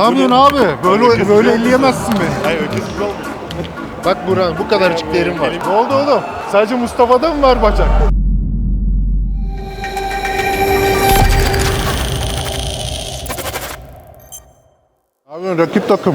Ne yapıyorsun abi? Böyle böyle elleyemezsin beni. Hayır öküz gibi olmuş. Bak Burak bu kadarcık derim var. Ne oldu oğlum? Sadece Mustafa'da mı var bacak? Abi rakip takım.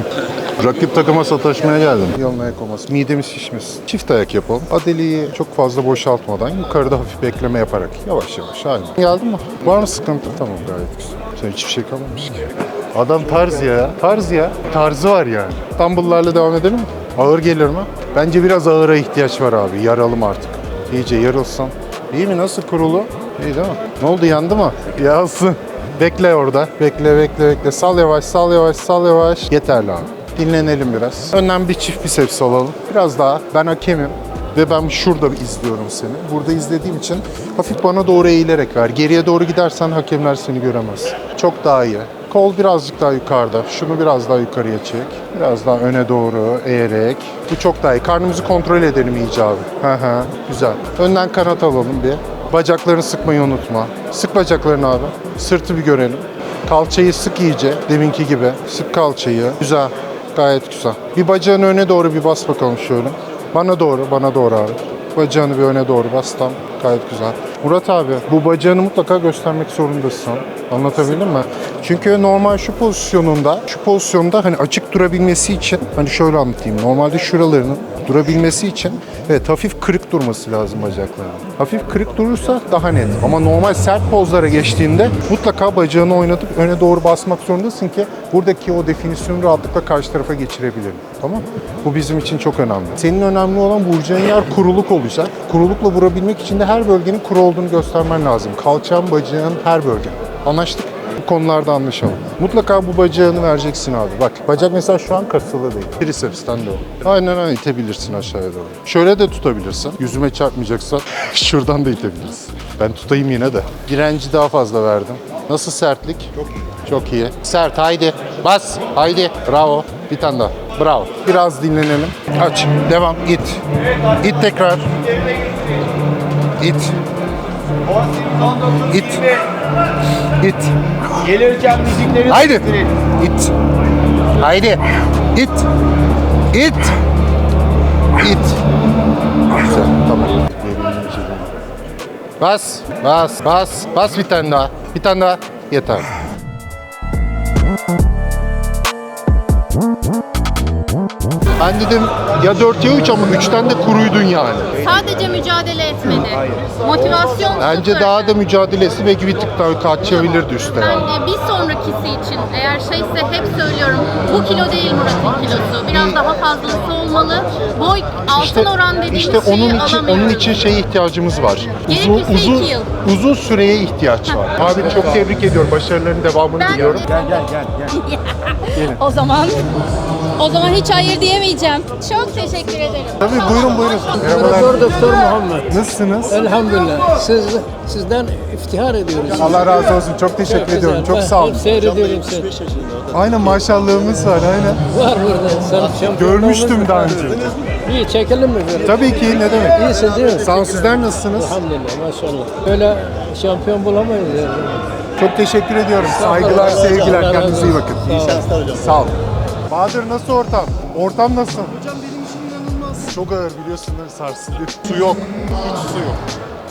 Rakip takıma sataşmaya geldim. Yolun ayak olması. Midemiz şişmesin. Çift ayak yapalım. Adeli'yi çok fazla boşaltmadan yukarıda hafif bekleme yaparak yavaş yavaş haline. Geldin mi? Var mı sıkıntı? Tamam gayet güzel. Sen hiçbir şey kalmamış ki. Adam tarz ya. Tarz ya. Tarzı var yani. Dumbbell'larla devam edelim mi? Ağır gelir mi? Bence biraz ağıra ihtiyaç var abi. Yaralım artık. İyice yarılsam. İyi mi? Nasıl kurulu? İyi değil mi? Ne oldu yandı mı? Yansın. Bekle orada. Bekle bekle bekle. Sal yavaş sal yavaş sal yavaş. Yeterli abi. Dinlenelim biraz. Önden bir çift biceps alalım. Biraz daha. Ben hakemim. Ve ben şurada izliyorum seni. Burada izlediğim için hafif bana doğru eğilerek ver. Geriye doğru gidersen hakemler seni göremez. Çok daha iyi. Kol birazcık daha yukarıda. Şunu biraz daha yukarıya çek. Biraz daha öne doğru eğerek. Bu çok daha iyi. Karnımızı kontrol edelim iyice abi. Hı. Güzel. Önden kanat alalım bir. Bacaklarını sıkmayı unutma. Sık bacaklarını abi. Sırtı bir görelim. Kalçayı sık iyice. Deminki gibi. Sık kalçayı. Güzel. Gayet güzel. Bir bacağını öne doğru bir bas bakalım şöyle. Bana doğru, bana doğru abi. Bacağını bir öne doğru bas tam. Gayet güzel. Murat abi bu bacağını mutlaka göstermek zorundasın. Anlatabildim mi? Çünkü normal şu pozisyonunda, şu pozisyonda hani açık durabilmesi için hani şöyle anlatayım. Normalde şuralarının durabilmesi için evet hafif kırık durması lazım bacaklarının. Hafif kırık durursa daha net. Ama normal sert pozlara geçtiğinde mutlaka bacağını oynatıp öne doğru basmak zorundasın ki buradaki o definisyonu rahatlıkla karşı tarafa geçirebilelim. Tamam Bu bizim için çok önemli. Senin önemli olan vuracağın yer kuruluk olacak. Kurulukla vurabilmek için de her bölgenin kuru olduğunu göstermen lazım. Kalçan, bacağın her bölge. Anlaştık? Konularda anlaşalım. Mutlaka bu bacağını vereceksin abi. Bak bacak mesela şu an kasılı değil. Triceps'ten de o. Aynen öyle itebilirsin aşağıya doğru. Şöyle de tutabilirsin. Yüzüme çarpmayacaksan şuradan da itebilirsin. Ben tutayım yine de. Direnci daha fazla verdim. Nasıl sertlik? Çok iyi. Çok iyi. Sert haydi. Bas. Haydi. Bravo. Bir tane daha. Bravo. Biraz dinlenelim. Aç. Devam. İt. İt tekrar. İt. İt. İt. Gelirken müzikleri Haydi. İt. Haydi. İt. İt. İt. Güzel. Tamam. Bas. Bas. Bas. Bas bir tane daha. Bir tane daha. Yeter. Ben dedim ya 4 ya 3 ama 3'ten de kuruydun yani. Sadece mücadele etmedi. Motivasyon Bence sıfırdı. daha da mücadelesi belki bir tık daha kaçabilirdi üstte yani. Bence bir sonrakisi için eğer şeyse hep söylüyorum bu kilo değil Murat'ın kilosu. Biraz daha fazlası olmalı. Boy altın oran dediğimiz işte şeyi onun için alamıyoruz. onun için şeye ihtiyacımız var. Uzun Gerekirse uzun iki yıl. uzun süreye ihtiyaç var. Abi çok tebrik ediyorum. Başarıların devamını Ben- diliyorum. Gel gel gel gel. O zaman o zaman hiç hayır diyemeyeceğim. Çok teşekkür ederim. Tabii buyurun buyurun. Doktor Merhabalar. Doktor Muhammed. Nasılsınız? Elhamdülillah. Siz sizden iftihar ediyoruz. Allah razı olsun. Çok teşekkür ediyorum. Çok sağ olun. hep seyrediyorum seni. Aynen maşallahımız var aynen. Var burada. Sen şampiyonluğumuz Görmüştüm daha önce. İyi çekelim mi böyle? Tabii ki ne demek. İyisin değil mi? Sağ olun sizler nasılsınız? Elhamdülillah maşallah. Böyle şampiyon bulamayız yani. Çok teşekkür ediyorum. Saygılar, sevgiler. Kendinize iyi bakın. İyi şanslar hocam. Sağ olun. Bahadır nasıl ortam? Ortam nasıl? Hocam benim için inanılmaz. Çok ağır biliyorsun değil mi? Sarsılıyor. Su yok. Hiç su yok.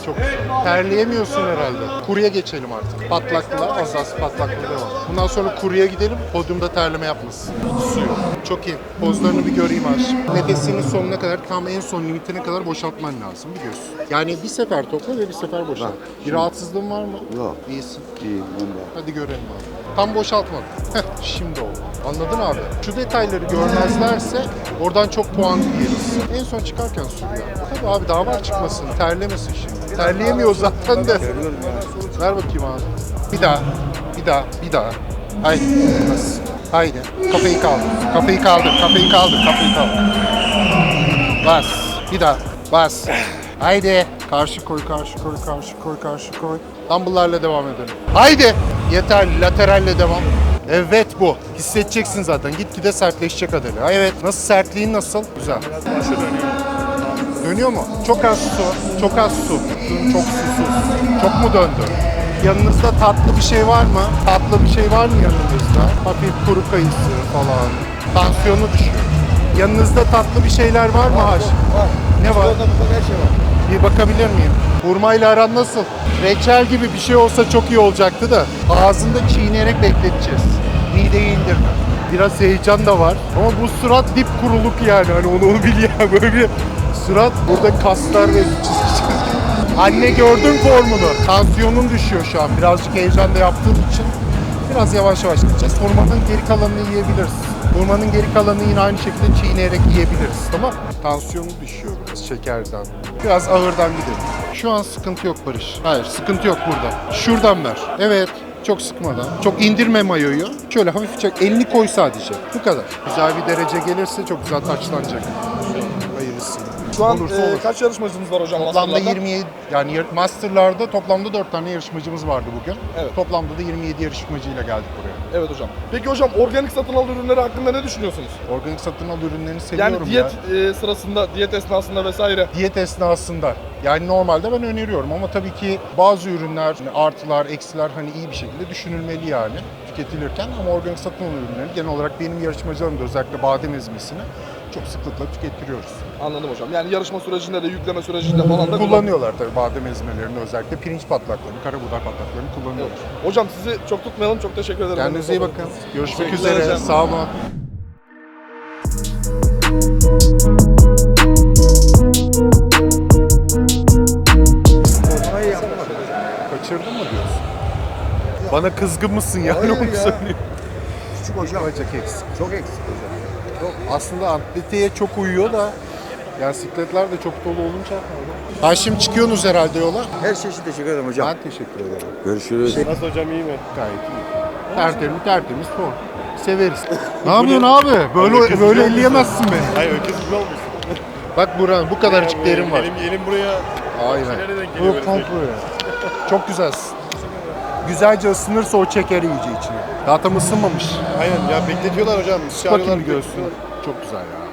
Çok terleyemiyorsun herhalde. Kuruya geçelim artık. Patlakla, az az patlakla devam. Bundan sonra kuruya gidelim, podyumda terleme yapmasın. Hiç su yok. Çok iyi. Pozlarını bir göreyim aşkım. Nefesinin sonuna kadar, tam en son limitine kadar boşaltman lazım biliyorsun. Yani bir sefer topla ve bir sefer boşalt. Bir rahatsızlığın var mı? Yok. İyisin. İyi, Hadi görelim abi. Tam boşaltmadın. Heh, şimdi oldu. Anladın abi? Şu detayları görmezlerse oradan çok puan yeriz. En son çıkarken ya. Tabii abi daha var çıkmasın. Terlemesin şimdi. Terleyemiyor zaten de. Ver bakayım abi. Bir daha. Bir daha. Bir daha. Haydi. Haydi. Kafayı kaldır. Kafayı kaldır. Kafayı kaldır. Kafayı kaldır. Bas. Bir daha. Bas. Haydi. Karşı koy, karşı koy, karşı koy, karşı koy. Dumbbell'larla devam edelim. Haydi. Yeter. Lateralle devam. Evet bu. Hissedeceksin zaten. Gitgide sertleşecek Adele. Ha, Evet. Nasıl sertliğin nasıl? Güzel. Dönüyor mu? Çok az su. Çok az su. Çok susuz. Çok mu döndü? Yanınızda tatlı bir şey var mı? Tatlı bir şey var mı yanınızda? Hafif kuru kayısı falan. Tansiyonu düşüyor. Yanınızda tatlı bir şeyler var mı Haş? Var. Ne var? Bir bakabilir miyim? Hurmayla aran nasıl? Reçel gibi bir şey olsa çok iyi olacaktı da ağzında çiğneyerek bekleteceğiz. Mideyi indirme. Biraz heyecan da var. Ama bu surat dip kuruluk yani. Hani onu, onu bil ya. Böyle bir surat. Burada kaslar ve çizgi çizgi. Anne gördün formunu. Tansiyonun düşüyor şu an. Birazcık heyecan da yaptığım için. Biraz yavaş yavaş gideceğiz. Hurmanın geri kalanını yiyebiliriz. Hurmanın geri kalanını yine aynı şekilde çiğneyerek yiyebiliriz. Tamam? Tansiyonu düşüyor biraz şekerden. Biraz ağırdan gidelim. Şu an sıkıntı yok Barış. Hayır sıkıntı yok burada. Şuradan ver. Evet. Çok sıkmadan. Çok indirme mayoyu. Şöyle hafif çek. Elini koy sadece. Bu kadar. Güzel bir derece gelirse çok güzel taçlanacak. Şu an Olursa e, olur. kaç yarışmacımız var hocam? Toplamda masterlarda? 27 yani yar- masterlarda toplamda 4 tane yarışmacımız vardı bugün. Evet. Toplamda da 27 yarışmacıyla geldik buraya. Evet hocam. Peki hocam organik satın al ürünleri hakkında ne düşünüyorsunuz? Organik satın al ürünlerini seviyorum Yani diyet ya. e, sırasında, diyet esnasında vesaire. Diyet esnasında. Yani normalde ben öneriyorum ama tabii ki bazı ürünler, hani artılar, eksiler hani iyi bir şekilde düşünülmeli yani tüketilirken ama organik satın al ürünleri genel olarak benim yarışmacılarım da özellikle badem ezmesini çok sıklıkla tükettiriyoruz. Anladım hocam. Yani yarışma sürecinde de yükleme sürecinde falan da Kullanıyorlar tabii badem ezmelerini özellikle pirinç patlaklarını, karabuğday patlaklarını kullanıyorlar. Hocam sizi çok tutmayalım. Çok teşekkür ederim. Kendinize iyi bakın. Görüşmek Teşekkürler üzere. hocam. Sağ olun. Kaçırdın mı diyorsun? Bana kızgın mısın ya? Hayır onu ya. söyleyeyim. Küçük hocam. Bacak eksik. Çok eksik hocam. Aslında atleteye çok uyuyor da yani sikletler de çok dolu olunca Haşim çıkıyorsunuz herhalde yola. Her şey için teşekkür ederim hocam. Ben teşekkür ederim. Görüşürüz. Nasıl hocam iyi mi? Gayet iyi. Tertemiz tertemiz form. Severiz. ne yapıyorsun abi? Böyle böyle elleyemezsin beni. Hayır öküz gibi olmuşsun. Bak buran bu kadarcık derim var. Elim, elim buraya Aynen. Bu şey? buraya. Çok güzelsin. Güzelce ısınırsa o çeker iyice içine. Daha tam ısınmamış. Aynen ya bekletiyorlar hocam. Bakayım bir göğsüne. Çok güzel ya.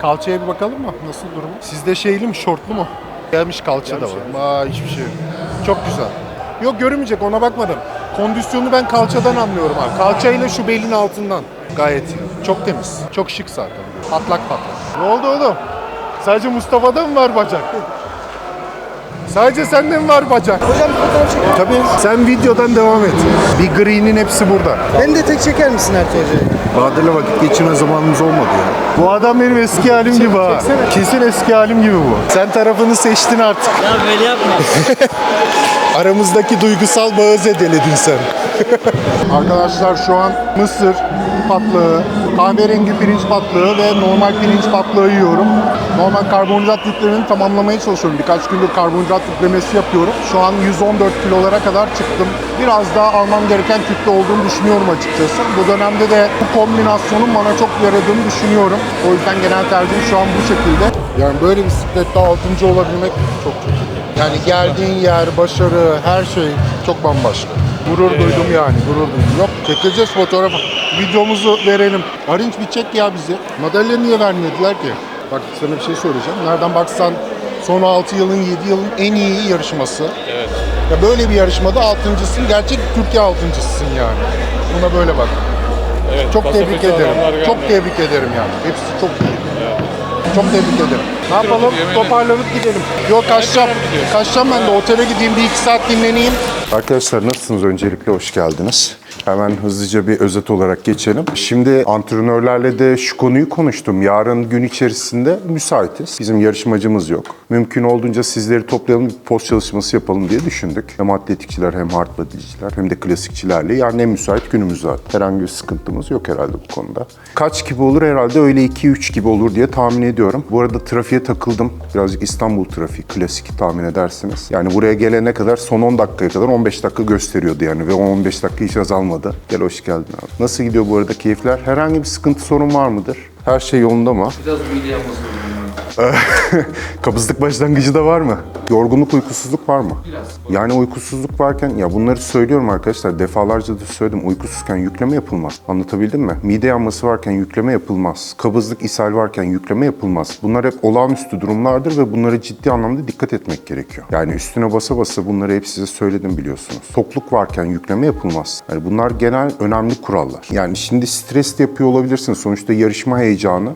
Kalçaya bir bakalım mı? Nasıl durumu? Sizde şeyli mi, şortlu mu? Gelmiş kalça da var. Aa hiçbir şey yok. Çok güzel. Yok görünmeyecek ona bakmadım. Kondisyonu ben kalçadan anlıyorum abi. Kalçayla şu belin altından. Gayet iyi. Çok temiz. Çok şık zaten. Patlak patlak. Ne oldu oğlum? Sadece Mustafa'da mı var bacak? Sadece sende mi var bacak? Hocam bir fotoğraf çeker. Tabii. Sen videodan devam et. Bir green'in hepsi burada. Beni de tek çeker misin Ertuğ Hoca'yı? Bahadir'le vakit geçirme zamanımız olmadı ya. Bu adam benim eski halim gibi ha. Kesin eski halim gibi bu. Sen tarafını seçtin artık. Ya böyle yapma. Aramızdaki duygusal bağı zedeledin sen. Arkadaşlar şu an mısır patlığı, kahverengi pirinç patlığı ve normal pirinç patlığı yiyorum. Normal karbonhidrat yüklerini tamamlamaya çalışıyorum. Birkaç gündür karbonhidrat yüklemesi yapıyorum. Şu an 114 kilolara kadar çıktım. Biraz daha almam gereken kütle olduğunu düşünüyorum açıkçası. Bu dönemde de bu kombinasyonun bana çok yaradığını düşünüyorum. O yüzden genel tercihim şu an bu şekilde. Yani böyle bisiklette 6. olabilmek çok çok iyi. Yani geldiğin yer, başarı, her şey çok bambaşka. Gurur duydum yani, gurur duydum. Yok, çekeceğiz fotoğrafı. Videomuzu verelim. Arınç bir çek ya bizi. Madalya niye vermediler ki? Bak sana bir şey söyleyeceğim. Nereden baksan son 6 yılın, 7 yılın en iyi yarışması. Evet. Ya böyle bir yarışmada altıncısın. Gerçek Türkiye altıncısın yani. Buna böyle bak. Evet, Çok tebrik ederim. Çok tebrik ederim yani. Hepsi çok iyi. Çok tebrik ederim. Ne yapalım? Toparlanıp gidelim. Yok kaçacağım. Kaçacağım ben de otele gideyim bir iki saat dinleneyim. Arkadaşlar nasılsınız? Öncelikle hoş geldiniz. Hemen hızlıca bir özet olarak geçelim. Şimdi antrenörlerle de şu konuyu konuştum. Yarın gün içerisinde müsaitiz. Bizim yarışmacımız yok. Mümkün olduğunca sizleri toplayalım bir post çalışması yapalım diye düşündük. Hem atletikçiler hem hardbody'ciler hem de klasikçilerle. Yani en müsait günümüz zaten. Herhangi bir sıkıntımız yok herhalde bu konuda. Kaç gibi olur herhalde öyle 2-3 gibi olur diye tahmin ediyorum. Bu arada trafiğe takıldım. Birazcık İstanbul trafiği klasik tahmin edersiniz. Yani buraya gelene kadar son 10 dakikaya kadar 15 dakika gösteriyordu yani ve o 15 dakika hiç azalmadı. Gel hoş geldin abi. Nasıl gidiyor bu arada keyifler? Herhangi bir sıkıntı sorun var mıdır? Her şey yolunda mı? Biraz mide yapması. Kabızlık başlangıcı da var mı? Yorgunluk, uykusuzluk var mı? Yani uykusuzluk varken, ya bunları söylüyorum arkadaşlar, defalarca da söyledim. Uykusuzken yükleme yapılmaz. Anlatabildim mi? Mide yanması varken yükleme yapılmaz. Kabızlık, ishal varken yükleme yapılmaz. Bunlar hep olağanüstü durumlardır ve bunlara ciddi anlamda dikkat etmek gerekiyor. Yani üstüne basa basa bunları hep size söyledim biliyorsunuz. Tokluk varken yükleme yapılmaz. Yani bunlar genel önemli kurallar. Yani şimdi stres de yapıyor olabilirsiniz. Sonuçta yarışma heyecanı.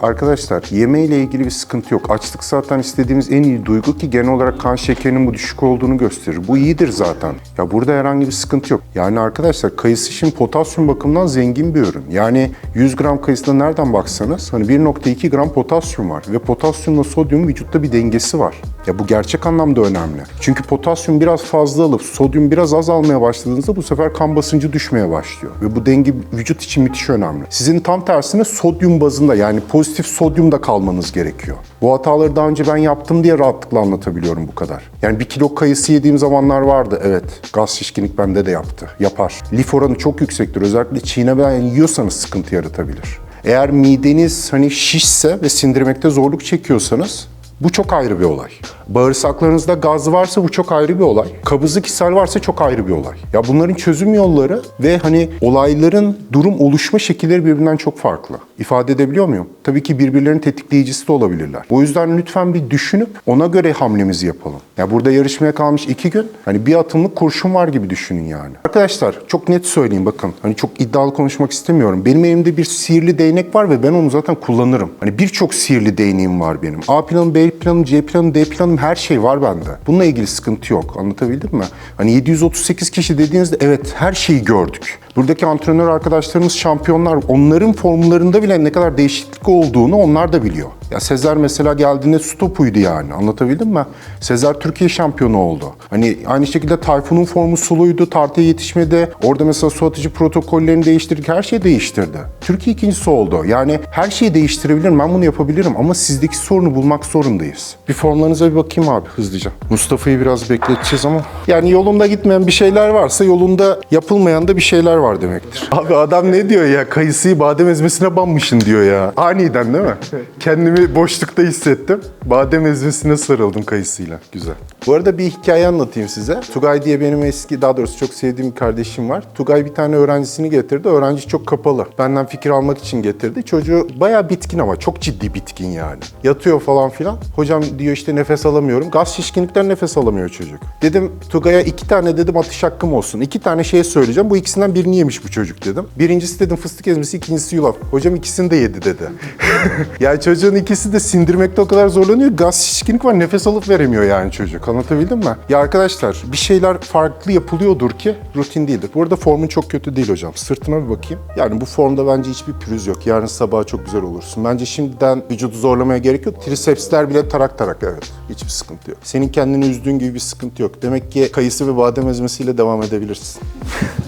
Arkadaşlar yemeğiyle ilgili bir sıkıntı yok. Açlık zaten istediğimiz en iyi duygu ki genel olarak kan şekerinin bu düşük olduğunu gösterir. Bu iyidir zaten. Ya burada herhangi bir sıkıntı yok. Yani arkadaşlar kayısı şimdi potasyum bakımından zengin bir ürün. Yani 100 gram kayısıda nereden baksanız hani 1.2 gram potasyum var ve potasyumla sodyum vücutta bir dengesi var. Ya bu gerçek anlamda önemli. Çünkü potasyum biraz fazla alıp sodyum biraz az almaya başladığınızda bu sefer kan basıncı düşmeye başlıyor. Ve bu denge vücut için müthiş önemli. Sizin tam tersine sodyum bazında yani pozitif sodyumda kalmanız gerekiyor. Bu hataları daha önce ben yaptım diye rahatlıkla anlatabiliyorum bu kadar. Yani bir kilo kayısı yediğim zamanlar vardı. Evet gaz şişkinlik bende de yaptı. Yapar. Lif oranı çok yüksektir. Özellikle çiğnemeden yiyorsanız sıkıntı yaratabilir. Eğer mideniz hani şişse ve sindirmekte zorluk çekiyorsanız bu çok ayrı bir olay. Bağırsaklarınızda gaz varsa bu çok ayrı bir olay. Kabızlık ishal varsa çok ayrı bir olay. Ya bunların çözüm yolları ve hani olayların durum oluşma şekilleri birbirinden çok farklı. İfade edebiliyor muyum? Tabii ki birbirlerinin tetikleyicisi de olabilirler. O yüzden lütfen bir düşünüp ona göre hamlemizi yapalım. Ya burada yarışmaya kalmış iki gün. Hani bir atımlık kurşun var gibi düşünün yani. Arkadaşlar çok net söyleyeyim bakın. Hani çok iddialı konuşmak istemiyorum. Benim elimde bir sihirli değnek var ve ben onu zaten kullanırım. Hani birçok sihirli değneğim var benim. A planım, B planım, C planım, D planım her şey var bende. Bununla ilgili sıkıntı yok. Anlatabildim mi? Hani 738 kişi dediğinizde evet her şeyi gördük. Buradaki antrenör arkadaşlarımız şampiyonlar. Onların formlarında bile ne kadar değişiklik olduğunu onlar da biliyor. Ya Sezer mesela geldiğinde stopuydu yani. Anlatabildim mi? Sezer Türkiye şampiyonu oldu. Hani aynı şekilde Tayfun'un formu suluydu. Tartıya yetişmede orada mesela su atıcı protokollerini değiştirdik. Her şeyi değiştirdi. Türkiye ikincisi oldu. Yani her şeyi değiştirebilirim. Ben bunu yapabilirim ama sizdeki sorunu bulmak zorundayız. Bir formlarınıza bir bakayım abi hızlıca. Mustafa'yı biraz bekleteceğiz ama. Yani yolunda gitmeyen bir şeyler varsa yolunda yapılmayan da bir şeyler var demektir. Abi adam ne diyor ya? Kayısıyı badem ezmesine banmışın diyor ya. Aniden değil mi? Kendimi boşlukta hissettim. Badem ezmesine sarıldım kayısıyla. Güzel. Bu arada bir hikaye anlatayım size. Tugay diye benim eski, daha doğrusu çok sevdiğim bir kardeşim var. Tugay bir tane öğrencisini getirdi. Öğrenci çok kapalı. Benden fikir almak için getirdi. Çocuğu bayağı bitkin ama çok ciddi bitkin yani. Yatıyor falan filan. Hocam diyor işte nefes alamıyorum. Gaz şişkinlikten nefes alamıyor çocuk. Dedim Tugay'a iki tane dedim atış hakkım olsun. İki tane şey söyleyeceğim. Bu ikisinden birini yemiş bu çocuk dedim. Birincisi dedim fıstık ezmesi, ikincisi yulaf. Hocam ikisini de yedi dedi. yani çocuğun ikisi de sindirmekte o kadar zorlanıyor. Gaz şişkinlik var nefes alıp veremiyor yani çocuk. Anlatabildim mi? Ya arkadaşlar bir şeyler farklı yapılıyordur ki rutin değildir. Bu arada formun çok kötü değil hocam. Sırtıma bir bakayım. Yani bu formda bence hiçbir pürüz yok. Yarın sabah çok güzel olursun. Bence şimdiden vücudu zorlamaya gerek yok. Trisepsler bile tarak tarak evet. Hiçbir sıkıntı yok. Senin kendini üzdüğün gibi bir sıkıntı yok. Demek ki kayısı ve badem ezmesiyle devam edebilirsin.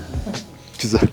Güzel.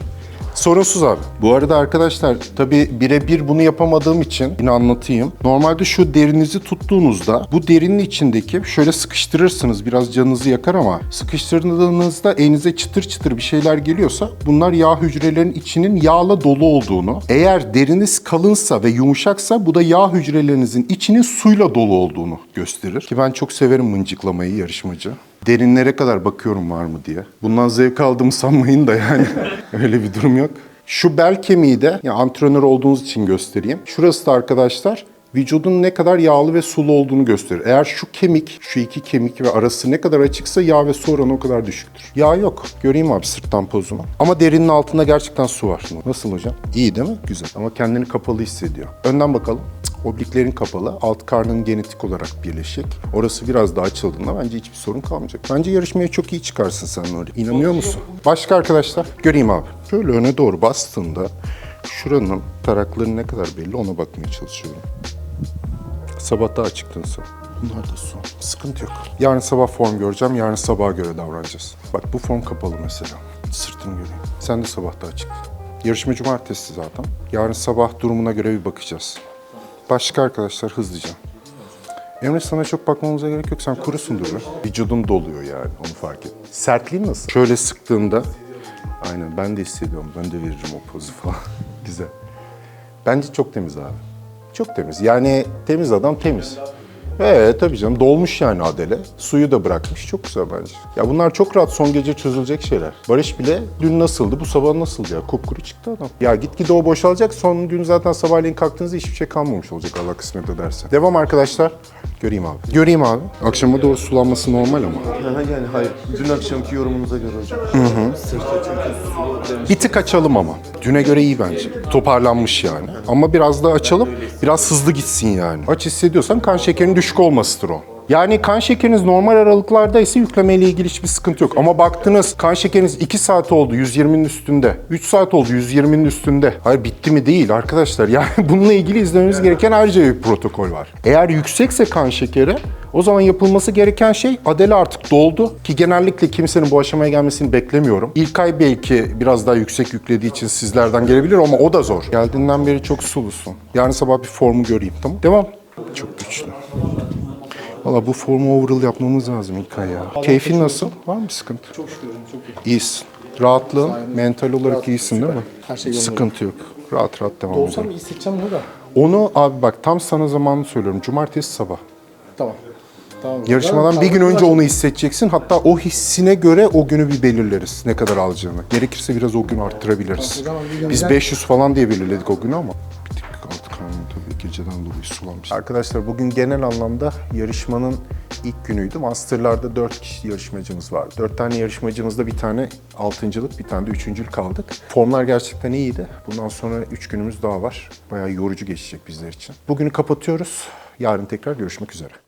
Sorunsuz abi. Bu arada arkadaşlar tabii birebir bunu yapamadığım için yine anlatayım. Normalde şu derinizi tuttuğunuzda bu derinin içindeki şöyle sıkıştırırsınız biraz canınızı yakar ama sıkıştırdığınızda elinize çıtır çıtır bir şeyler geliyorsa bunlar yağ hücrelerinin içinin yağla dolu olduğunu. Eğer deriniz kalınsa ve yumuşaksa bu da yağ hücrelerinizin içinin suyla dolu olduğunu gösterir. Ki ben çok severim mıncıklamayı yarışmacı derinlere kadar bakıyorum var mı diye. Bundan zevk aldığımı sanmayın da yani. Öyle bir durum yok. Şu bel kemiği de yani antrenör olduğunuz için göstereyim. Şurası da arkadaşlar vücudun ne kadar yağlı ve sulu olduğunu gösterir. Eğer şu kemik, şu iki kemik ve arası ne kadar açıksa yağ ve su oranı o kadar düşüktür. Yağ yok. Göreyim abi sırttan pozumu. Ama derinin altında gerçekten su var. Nasıl hocam? İyi değil mi? Güzel. Ama kendini kapalı hissediyor. Önden bakalım. Obliklerin kapalı, alt karnın genetik olarak birleşik. Orası biraz daha açıldığında bence hiçbir sorun kalmayacak. Bence yarışmaya çok iyi çıkarsın sen öyle. İnanıyor musun? Başka arkadaşlar? Göreyim abi. Şöyle öne doğru bastığında şuranın tarakları ne kadar belli ona bakmaya çalışıyorum. Sabah daha çıktın sen. Bunlar da son. Sıkıntı yok. Yarın sabah form göreceğim. Yarın sabaha göre davranacağız. Bak bu form kapalı mesela. Sırtını göreyim. Sen de sabah daha çıktın. Yarışma cumartesi zaten. Yarın sabah durumuna göre bir bakacağız. Başka arkadaşlar hızlıca. Emre sana çok bakmamıza gerek yok. Sen kurusundur be. Vücudun doluyor yani. Onu fark et. Sertliğin nasıl? Şöyle sıktığında Aynen ben de hissediyorum. Ben de veririm o pozu falan. Güzel. Bence çok temiz abi. Çok temiz. Yani temiz adam temiz. Evet tabii canım dolmuş yani Adele. Suyu da bırakmış. Çok güzel bence. Ya bunlar çok rahat son gece çözülecek şeyler. Barış bile dün nasıldı, bu sabah nasıldı ya? Kupkuru çıktı adam. Ya gitgide o boşalacak. Son gün zaten sabahleyin kalktığınızda hiçbir şey kalmamış olacak Allah kısmet ederse. Devam arkadaşlar. Göreyim abi. Göreyim abi. Akşama doğru sulanması normal ama. yani hayır. Dün akşamki yorumunuza göre hocam. Bir tık açalım ama. Düne göre iyi bence. Toparlanmış yani. Ama biraz daha açalım. Biraz hızlı gitsin yani. Aç hissediyorsan kan şekerinin düşük olmasıdır o. Yani kan şekeriniz normal aralıklarda ise yüklemeyle ilgili hiçbir sıkıntı yok. Ama baktınız kan şekeriniz 2 saat oldu 120'nin üstünde. 3 saat oldu 120'nin üstünde. Hayır bitti mi değil arkadaşlar. Yani bununla ilgili izlememiz gereken ayrıca bir protokol var. Eğer yüksekse kan şekeri o zaman yapılması gereken şey Adele artık doldu ki genellikle kimsenin bu aşamaya gelmesini beklemiyorum. İlk ay belki biraz daha yüksek yüklediği için sizlerden gelebilir ama o da zor. Geldiğinden beri çok sulusun. Yarın sabah bir formu göreyim tamam Devam. Çok güçlü. Valla bu formu overall yapmamız lazım ilk ay ya. Keyfin nasıl? Var mı sıkıntı? Çok şükür çok iyi. İyisin. Rahatlığın, mental olarak iyisin değil mi? Her şey yolunda. Sıkıntı yok. Rahat rahat devam Olsam edelim. hissedeceğim bunu da. Onu abi bak tam sana zamanını söylüyorum. Cumartesi sabah. Tamam. Tamam. Yarışmadan bir gün önce onu hissedeceksin. Hatta o hissine göre o günü bir belirleriz. Ne kadar alacağını. Gerekirse biraz o gün arttırabiliriz. Biz güzel- 500 falan diye belirledik o günü ama. Geceden dolayı sulanmış. Arkadaşlar bugün genel anlamda yarışmanın ilk günüydü. Master'larda 4 kişi yarışmacımız vardı. 4 tane yarışmacımızda bir tane altıncılık, bir tane de üçüncülük kaldık. Formlar gerçekten iyiydi. Bundan sonra 3 günümüz daha var. Bayağı yorucu geçecek bizler için. Bugünü kapatıyoruz. Yarın tekrar görüşmek üzere.